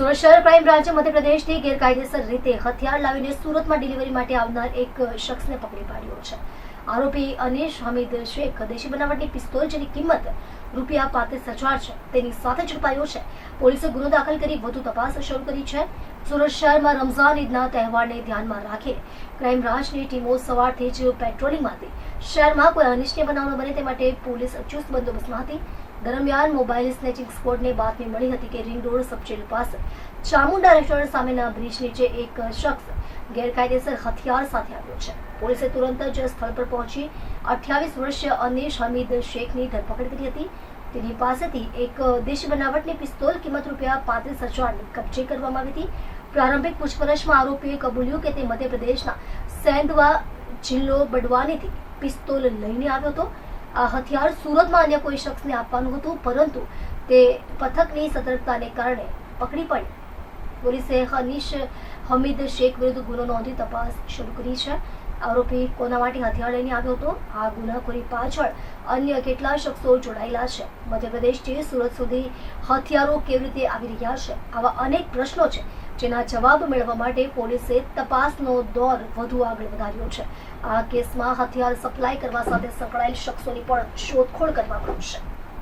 સુરત શહેર ક્રાઇમ બ્રાન્ચે મધ્યપ્રદેશથી ગેરકાયદેસર રીતે હથિયાર લાવીને સુરતમાં ડિલિવરી માટે આવનાર એક શખ્સને પકડી પાડ્યો છે. આરોપી અનીશ હમીદ શેખ દેશી બનાવટની પિસ્તોલ જેની કિંમત રૂપિયા પાંત્રીસ હજાર છે. તેની સાથે ઝડપાયો છે. પોલીસે ગુનો દાખલ કરી વધુ તપાસ શરૂ કરી છે. સુરત શહેરમાં રમઝાન ઈદના તહેવારને ધ્યાનમાં રાખી ક્રાઇમ બ્રાન્ચની ટીમો સવારથી જ પેટ્રોલિંગમાં હતી શહેરમાં કોઈ અનિષ્ટની બનાવ ન બને તે માટે પોલીસ ચુસ્ત બંદોબસ્તમાં હતી. દરમિયાન મોબાઈલ સ્નેચિંગ સ્ક્વોડને બાતમી મળી હતી કે રિંગ રોડ સબજેલ પાસે ચામુંડા રેસ્ટોરન્ટ સામેના બ્રિજ નીચે એક શખ્સ ગેરકાયદેસર હથિયાર સાથે આવ્યો છે. પોલીસે તુરંત જ સ્થળ પર પહોંચી અઠ્યાવીસ વર્ષીય અનીશ હમીદ શેખની ધરપકડ કરી હતી. તેની પાસેથી એક દેશી બનાવટની પિસ્તોલ કિંમત રૂપિયા પાંત્રીસ હજારની કબજે કરવામાં આવી હતી. પ્રારંભિક પૂછપરછમાં આરોપીએ કબૂલ્યું કે તે મધ્યપ્રદેશના સેંધવા જિલ્લો બડવાનીથી પિસ્તોલ લઈને આવ્યો હતો. આ હથિયાર સુરતમાં અન્ય કોઈ શખ્સને આપવાનું હતું, પરંતુ તે પથકની સતર્કતાને કારણે પકડી પડી. પોલીસે હનીશ હમીદ શેખ વિરુદ્ધ ગુનો નોંધી તપાસ શરૂ કરી છે. આરોપી કોના માટે હથિયાર લઈને આવ્યો હતો. આ ગુનાખોરી પાછળ અન્ય કેટલા શખ્સો જોડાયેલા છે. મધ્યપ્રદેશથી સુરત સુધી હથિયારો કેવી રીતે આવી રહ્યા છે? આવા અનેક પ્રશ્નો છે, જેના જવાબ મેળવવા માટે પોલીસે તપાસનો દોર વધુ આગળ વધાર્યો છે. આ કેસમાં હથિયાર સપ્લાય કરવા સાથે સંકળાયેલ શખ્સોની પણ શોધખોળ કરવામાં આવશે.